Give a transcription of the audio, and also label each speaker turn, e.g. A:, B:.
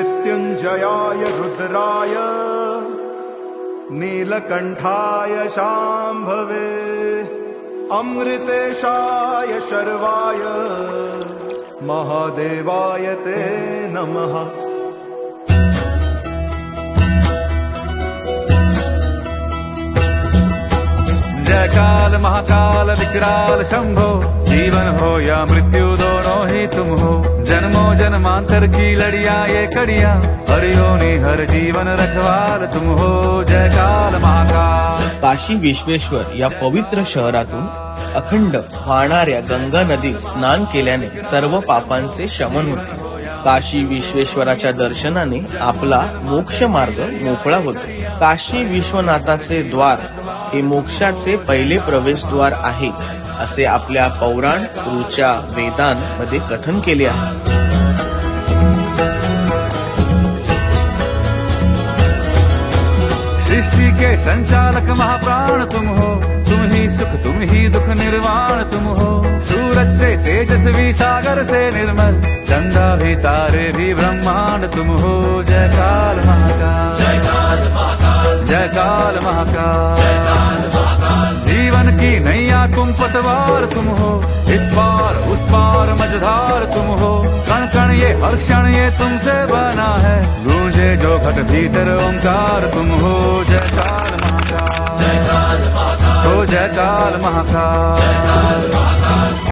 A: मृत्युञ्जयाय रुद्राय नीलकण्ठाय शाम्भवे अमृतेशाय शर्वाय महादेवाय ते नमः।
B: जय काल महाकाल विकराल शंभो जीवन हो या मृत्यु दोनों ही तुम हो। जन्मो जन्मांतर की लड़िया ये कड़िया। हरिओनी हर जीवन रखवाल तुम हो। जय काल महाकाल।
C: काशी विश्वेश्वर या पवित्र शहरातून अखंड वाहणाऱ्या गंगा नदीत स्नान केल्याने सर्व पापांचे शमन होते. काशी विश्वेश्वराच्या दर्शनाने आपला मोक्ष मार्ग मोकळा होतो. काशी विश्वनाथाचे द्वार हे मोक्षाचे पहिले प्रवेशद्वार आहे असे आपल्या पौराण ऋचा वेदांमध्ये कथन केले आहे.
B: सृष्टि के संचालक महाप्राण तुम हो तुम ही सुख तुम ही दुख निर्वाण तुम हो सूरज से तेजस्वी सागर से निर्मल चंदा भी तारे भी ब्रह्मांड तुम हो जय काल महाकाल. जय काल महाकाल। जीवन की नैया तुम पतवार तुम हो। इस पार उस पार मझधार तुम हो। कण कण ये हर क्षण ये तुमसे बना है। गूंजे जो घट भीतर ओंकार तुम हो। जय काल महाकाल। जय काल जय काल महाकाल।